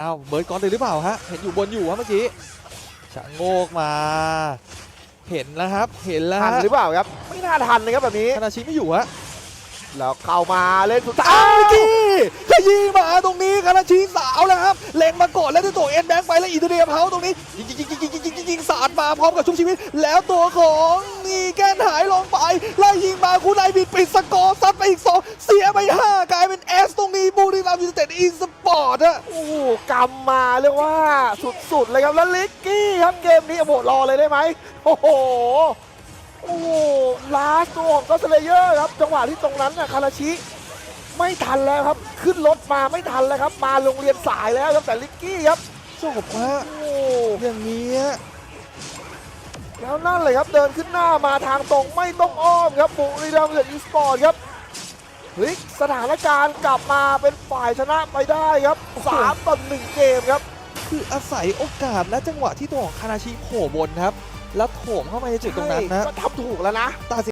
อ้าวเบิร์ดก่อนเลยหรือเปล่าฮะเห็นอยู่บนอยู่ฮะเมื่อกี้ชะโงกมา เห็นแล้วครับ เห็นแล้วทันฮะหรือเปล่าครับ ไม่น่าทันนะครับแบบนี้คานาชิไม่อยู่ฮะแล้วเข้ามาเล่นสุดอ้าท้าวย เมื่อกี้ขยี้มาตรงนี้คานาชิสาวแล้วครับเล็งมาก่อนแล้วที่ตัวเอ็นแบงค์ไปแล้วอีเทเดียเผาตรงนี้ยิงยิงยิงยิงยิงยิงยิงยิงสาดมาพร้อมกับชุบชีวิต แล้วตัวของนี่แกนหายลงไปไล่ยิงมาคุณนายบิดปิดสกอร์ซัดไปอีกสองเสียไปห้า นี้บุรีรัมย์ยูไนเต็ดอีสปอร์ตอะโอ้โหกำมาเรียกว่าสุดๆเลยครับแล้วลิกกี้ครับเกมนี้โอ้โหรอเลยได้ไหมโอ้โหโอ้โหลาสตัวของก็สเลเยอร์ครับจังหวะที่ตรงนั้นน่ะคาราชิ ไม่ทันแล้วครับ ขึ้นรถมาไม่ทันแล้วครับ มาโรงเรียนสายแล้วครับแต่ลิกกี้ครับจบฮะโอ้อย่างนี้ฮะแล้วนั่นเลยครับเดินขึ้นหน้ามาทางตรงไม่ต้องอ้อมครับบุรีรัมย์เดอะอีสปอร์ตครับ พลิกสถานการณ์กลับมาเป็นฝ่ายชนะไปได้ครับ3ต่อ1เกมครับ คืออาศัยโอกาสและจังหวะที่ตัวของคานาชิโผล่บนครับ แล้วโถมเข้ามาในจุดตรงนั้นนะ ก็ทำถูกแล้วนะตัดสิน